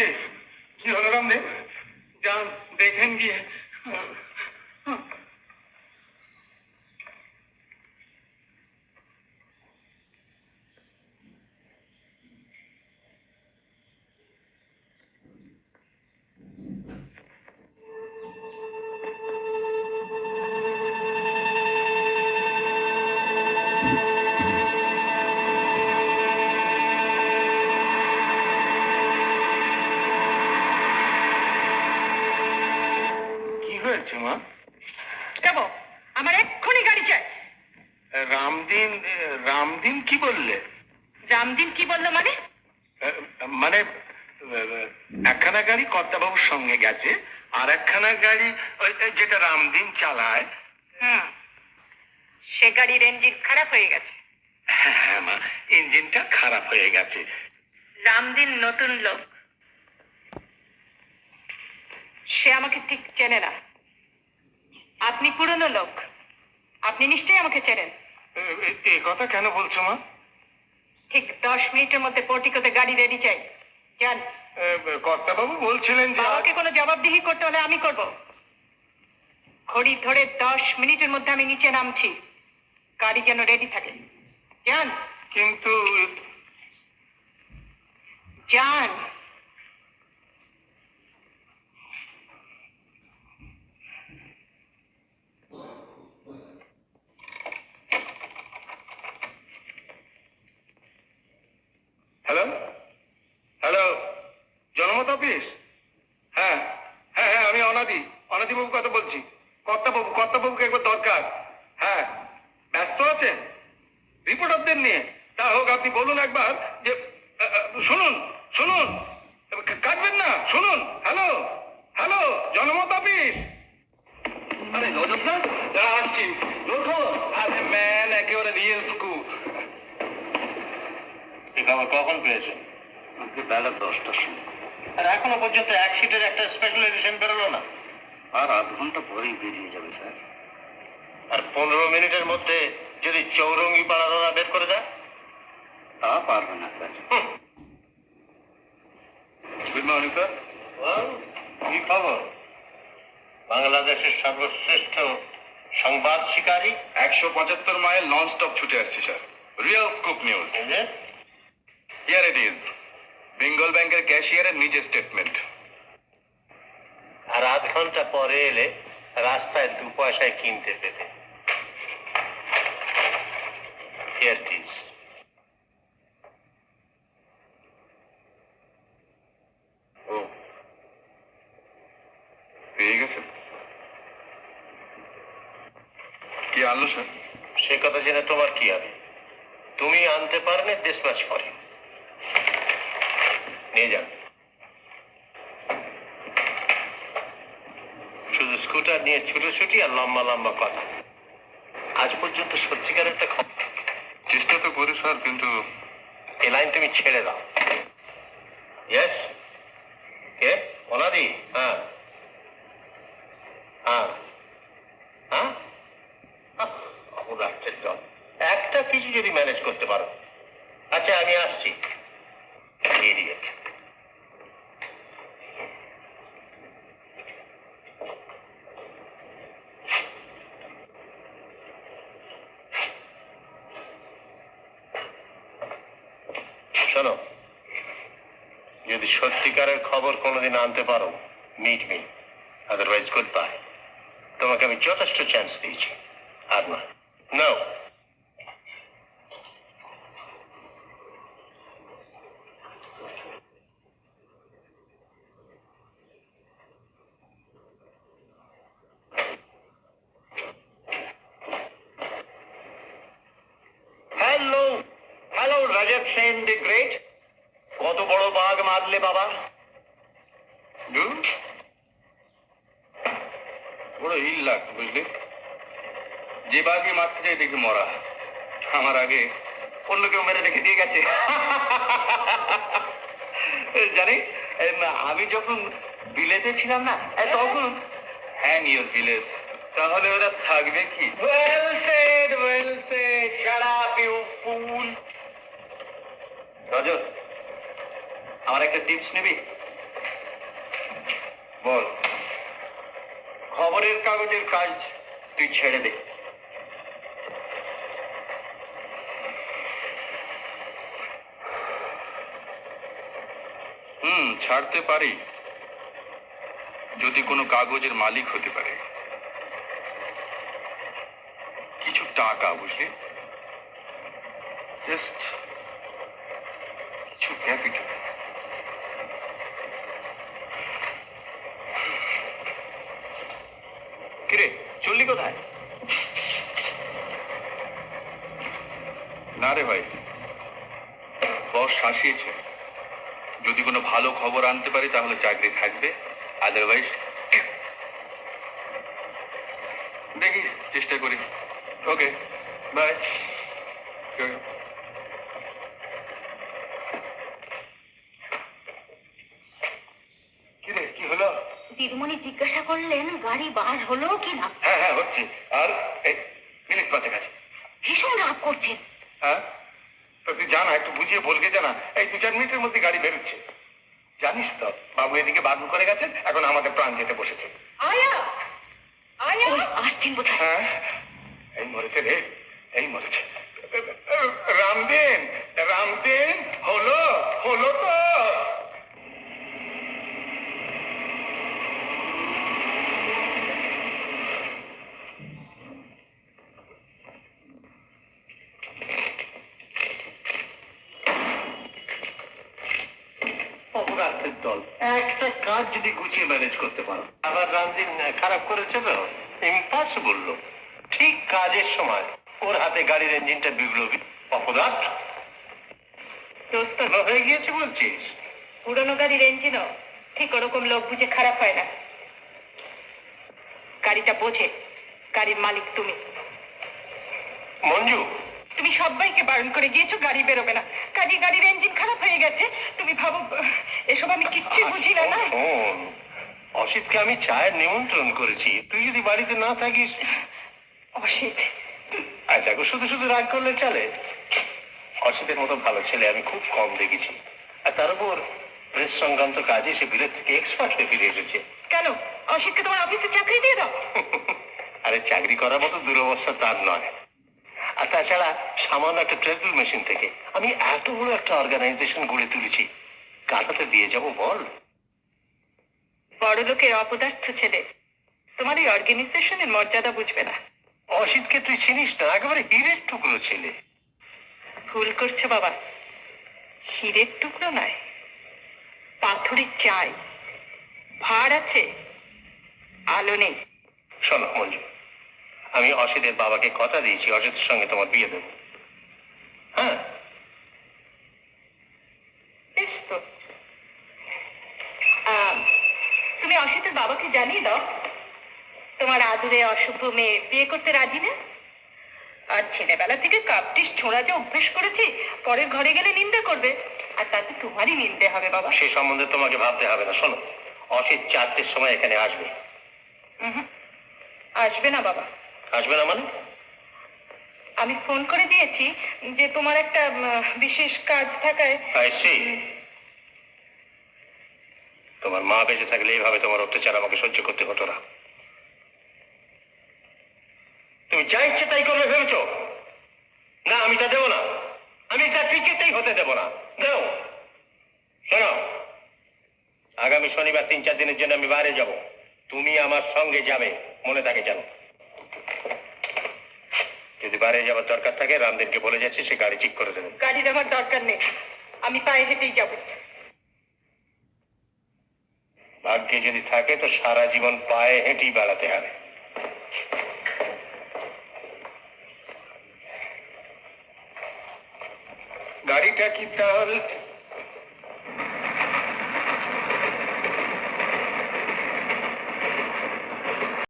जी जी हलोराम ने जहाँ देखेंगी হয়েছে মা? দেবো আমার এক্ষুনি গাড়ি চাই রামদিন রামদিন কি বললে? রামদিন কি বলল মানে? মানে একখানা গাড়ি কর্তাবাবুর সঙ্গে গেছে আর একখানা গাড়ি যেটা রামদিন চালায়। সে গাড়ির ইঞ্জিন খারাপ হয়ে গেছে। হ্যাঁ মা ইঞ্জিনটা খারাপ হয়ে গেছে। রামদিন নতুন লোক। সে আমাকে ঠিক চেনে না। আপনি পুরনো লোক। আপনি নিশ্চয়ই আমাকে চেনেন। এ- কথা কেন বলছো মা? ঠিক দশ মিনিটের মধ্যে পর্টিকোতে গাড়ি রেডি চাই। যান। কর্তাবাবু বলছিলেন যে বাবাকে কোনো জবাবদিহি করতে হলে আমি করব। ঘড়ি ধরে দশ মিনিটের মধ্যে আমি নিচে নামছি। গাড়ি যেন রেডি থাকে। যান। কিন্তু যান হ্যালো হ্যালো জনমত অফিস হ্যাঁ হ্যাঁ হ্যাঁ আমি অনাদি অনাদি বাবু কথা বলছি। কর্তাবাবু কর্তাবাবুকে একবার দরকার। হ্যাঁ ব্যস্ত আছেন? রিপোর্টারদের নিয়ে। তা হোক আপনি বলুন একবার যে শুনুন শুনুন। কাটবেন না শুনুন। Hello hello Janamat office. আরে রজত না দাঁড়া আসছি। দেখো আরে ম্যান একেবারে রিয়েল খবর কখন পেয়েছেন? বেলা দশটার সময়। আর এখনও পর্যন্ত এক সিটের একটা স্পেশাল এডিশন বেরোলো না। আর আধ ঘণ্টা পরেই বেরিয়ে যাবে স্যার। আর পনেরো মিনিটের মধ্যে যদি চৌরঙ্গি পাড়া দাদা বের করে দেয়? তা পারবে না স্যার। গুড মর্নিং স্যার কি খবর? বাংলাদেশের সর্বশ্রেষ্ঠ সংবাদ শিকারী? একশো পঁচাত্তর মাইল নন স্টপ ছুটে আসছি sir. Real scoop news here it is Bengal ব্যাংকের ক্যাশিয়ারের নিজের স্টেটমেন্ট আর আধ ঘণ্টা পরে এলে রাস্তায় দু পয়সায় কিনতে পেতে. ও। পেয়ে গেছেন কি আনলো স্যার? সে কথা জেনে তোমার কি হবে? তুমি আনতে পারলে ডিসপ্যাচ করে। নিয়ে যান। শুধু স্কুটার নিয়ে ছুটোছুটি আর লম্বা লম্বা কথা। আজ পর্যন্ত সত্যিকার একটা খবর। চেষ্টা তো করি স্যার কিন্তু এ লাইন তুমি ছেড়ে দাও। ইয়েস কে? অনাদি? হ্যাঁ। হ্যাঁ। হ্যাঁ। একটা কিছু যদি ম্যানেজ করতে পারো। আচ্ছা আমি আসছি ইডিয়েট শোনো যদি সত্যিকারের খবর কোনোদিন আনতে পারো meet me otherwise good bye তোমাকে আমি যথেষ্ট চান্স দিয়েছি, আর না। No hello hello Rajat Sen the great কত বড় বাঘ মারলে বাবা? বড় হিল বুঝলি? যে বাঘই মারতে চাই দেখি মরা। আমার আগে অন্য কেউ মেরে রেখে দিয়ে গেছে। জানি আমি যখন বিলেতে ছিলাম না তখন? হ্যাং ইউর বিলেত। তাহলে ওরা থাকবে কি? Well said well said shut up you fool Rajat আমার একটা টিপস নিবি? বল। খবরের কাগজের কাজ তুই ছেড়ে দে। হুম, ছাড়তে পারি। যদি কোনো কাগজের মালিক হতে পারে। কিছু টাকা, বুঝলি? জাস্ট কিছু ক্যাপিটাল কিরে, চললি কোথায়? না রে ভাই, বস শাসিয়েছে। যদি কোনো ভালো খবর আনতে পারি, তাহলে চাকরি থাকবে। আদারওয়াইজ দেখি, চেষ্টা করি। ওকে বাই কিরে কি হলো দিদিমণি জিজ্ঞাসা করলেন গাড়ি বার হলো কি না হ্যাঁ হ্যাঁ হচ্ছে। আর মিনিট পাঁচেক আছে? ভীষণ রাগ করছেন। হ্যাঁ? তুই জানা একটু বুঝিয়ে বলকে জানা। এই দু চার মিনিটের মধ্যে গাড়ি বেরোচ্ছে। জানিস তো বাবু এদিকে বাবু করে গেছেন এখন আমাদের প্রাণ যেতে বসেছে। আয়া! আয়া! আসছেন বোধ হ্যাঁ? এই মরেছে রে এই মরেছে। রামদেন রামদেন হলো হলো তো অপরাধের দল একটা কাজ যদি গুছিয়ে ম্যানেজ করতে পারো। আবার রামদিন খারাপ করেছে তো? ইম্পসিবল লোক। ঠিক কাজের সময় ওর হাতে গাড়ির ইঞ্জিনটা বিপ্লবী দোস্ত হয়ে গিয়েছে বলছিস? পুরনো গাড়ির ইঞ্জিনও ঠিক ওরকম লোক বুঝে খারাপ হয় না। গাড়িটা বোঝে। গাড়ির মালিক তুমি। মঞ্জু। তুমি সবাইকে বারণ করে গিয়েছো গাড়ি বেরোবে না। কাজে গাড়ির ইঞ্জিন খারাপ হয়ে গেছে। তুমি ভাবো এসব আমি কিচ্ছু বুঝি না না? অসিতকে আমি চায়ের নিমন্ত্রণ করেছি। তুই যদি বাড়িতে না থাকিস অসিত। আর দেখো শুধু শুধু রাগ করলে চলে। অসিতের মতো ভালো ছেলে আমি খুব কম দেখেছি। আর তার উপর প্রেস সংক্রান্ত কাজে সে বিলেত থেকে এক্সপার্ট হয়ে ফিরে এসেছে। কেন? অসিতকে তোমার অফিসে চাকরি দিয়ে দাও। আরে চাকরি করার মতো দুরবস্থা তার নয়। আর তাছাড়া সামান্য একটা ট্রেডমিল মেশিন থেকে আমি এত বড় একটা অর্গানাইজেশন গড়ে তুলেছি। কাটাতে দিয়ে যাব বল? বড় লোকের অপদার্থ ছেলে। তোমার এই অর্গানাইজেশনের মর্যাদা বুঝবে না। অসিতকে তুই চিনিস না? একেবারে হীরের টুকরো ছেলে। ভুল করছ বাবা। হীরের টুকরো নয় পাথরের চাই। ভাড় আছে আলো নেই। শোনো মঞ্জু আমি অসিতের বাবাকে কথা দিয়েছি অসিতের সঙ্গে তোমার বিয়ে দেবো। হ্যাঁ? বেশ তো আম, তুমি অসিতের বাবাকে জানিয়ে দাও। তোমার আদুরে অশুভ মেয়ে বিয়ে করতে রাজি না? আর ছেলেবেলা থেকে কাপটিস ছোঁড়া যে অভ্যেস করেছি পরের ঘরে গেলে নিন্দে করবে। আর তাতে তোমারই নিন্দে হবে বাবা। সে সম্বন্ধে তোমাকে ভাবতে হবে না শোনো। অসিত চারটের সময় এখানে আসবে। আসবে না বাবা। আসবে না মানে? আমি ফোন করে দিয়েছি যে তোমার একটা বিশেষ কাজ থাকায়. তোমার মা বেঁচে থাকলে এইভাবে তোমার অত্যাচার আমাকে সহ্য করতে হতো না। তুমি যা ইচ্ছে তাই করবে ভেবেছ? না, আমি তা দেবো না। আমি তার কিছুতেই হতে দেবো না। দেও। শোনো আগামী শনিবার তিন চার দিনের জন্য আমি বাইরে যাব। তুমি আমার সঙ্গে যাবে, মনে থাকে জানো যদি বাইরে যাওয়ার দরকার থাকে, রামদেবকে বলে যাচ্ছি, সে গাড়ি ঠিক করে দেবেন গাড়ি দেওয়ার দরকার নেই। আমি পায়ে হেঁটেই যাব। ভাগ্যে যদি থাকে তো সারা জীবন পায়ে হেঁটেই বেড়াতে হবে। গাড়িটা কি তাহলে